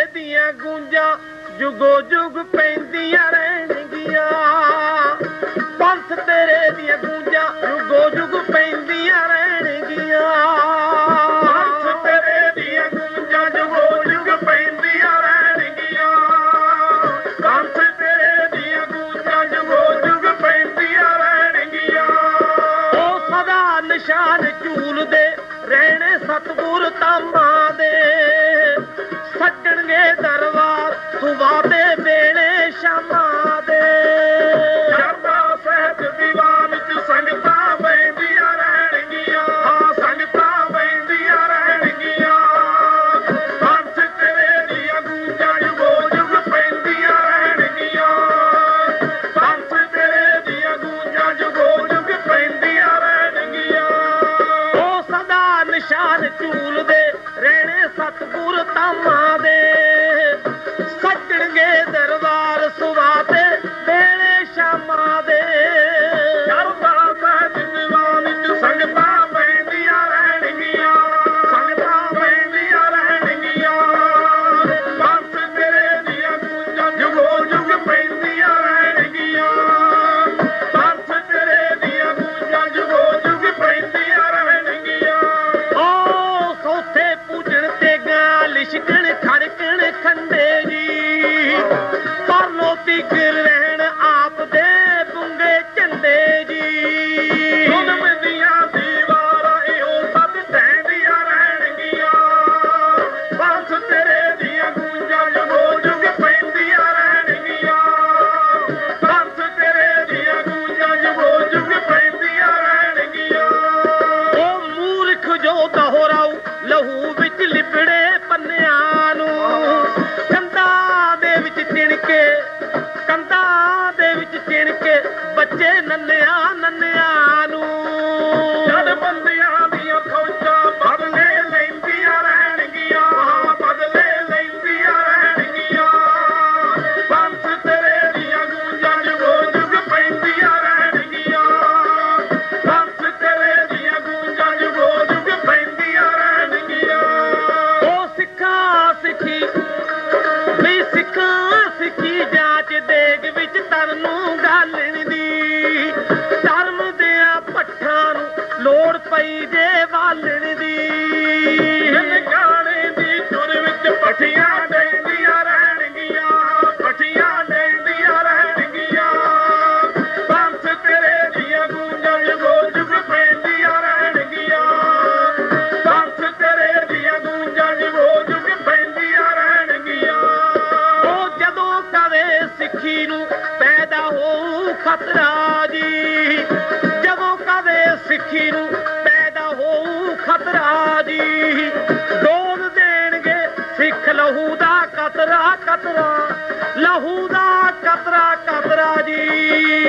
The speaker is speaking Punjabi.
ਤੇਰੇ ਦੀਆਂ ਗੂੰਜਾਂ ਜੁਗੋ ਜੁਗ ਪੈਂਦੀਆਂ ਰਹਿਣਗੀਆਂ। ਪੰਥ ਤੇਰੇ ਦੀਆਂ ਗੂੰਜਾਂ ਜੁਗੋ ਜੁਗ ਪੈਂਦੀਆਂ ਰਹਿਣਗੀਆਂ। ਪੰਥ ਤੇਰੇ ਦੀਆਂ ਗੂੰਜਾਂ ਜੁਗੋ ਜੁਗ ਪੈਂਦੀਆਂ ਰਹਿਣਗੀਆਂ। ਪੰਥ ਤੇਰੇ ਦੀਆਂ ਗੂੰਜਾਂ ਜੁਗੋ ਜੁਗ ਪੈਂਦੀਆਂ ਰਹਿਣਗੀਆਂ। ਉਹ ਸਦਾ ਨਿਸ਼ਾਨ ਝੂਲਦੇ ਰਹਿਣੇ ਸਤਗੁਰ ਤਾਮਾਂ ਦੇ। ਸ਼ਾਮਾਂ ਦੇ। ਸ਼ਰਦਾ ਸਹਿਤ ਦੀਵਾਨ ਚ ਸੰਗਤਾਂ ਬੈਂਦੀਆਂ ਰਹਿਣਗੀਆਂ। ਹਾਂ ਸੰਗਤਾਂ ਬੈਂਦੀਆਂ ਰਹਿਣਗੀਆਂ। ਹੰਸ ਤੇਰੇ ਦੀਆਂ ਗੂੰਜਾਂ ਜੁਗੋ ਜੁਗ ਪੈਂਦੀਆਂ ਰਹਿਣਗੀਆਂ। ਹੰਸ ਤੇਰੇ ਦੀਆਂ ਗੂੰਜਾਂ ਜੁਗੋ ਜੁਗ ਪੈਂਦੀਆਂ ਰਹਿਣਗੀਆਂ। ਉਹ ਸਦਾ ਨਿਸ਼ਾਨ ਝੂਲਦੇ ਰਹਿਣੇ ਸਤਗੁਰ ਤਾਮਾਂ ਦੇ। ਪੰਨਿਆਂ ਨੂੰ। ਕੰਧਾਂ ਦੇ ਵਿੱਚ ਚਿਣ ਕੇ, ਕੰਧਾਂ ਦੇ ਵਿੱਚ ਚਿਣ ਕੇ, ਬੱਚੇ ਨੰਨਿਆ ਨੰਨਿਆ ਵਿੱਚ ਨੂੰ ਗਾਲਣ ਦੀ। ਧਰਮ ਦਿਆਂ ਪੱਠਾਂ ਨੂੰ ਲੋੜ ਪਈ ਜੇ ਵਾਲਣ। ਖਤਰਾ ਜੀ। ਜਦੋਂ ਕਦੇ ਸਿੱਖੀ ਨੂੰ ਪੈਦਾ ਹੋਊ ਖਤਰਾ ਜੀ। ਡੋਲ ਦੇਣਗੇ ਸਿੱਖ ਲਹੂ ਦਾ ਕਤਰਾ ਕਤਰਾ। ਲਹੂ ਦਾ ਕਤਰਾ ਕਤਰਾ ਜੀ।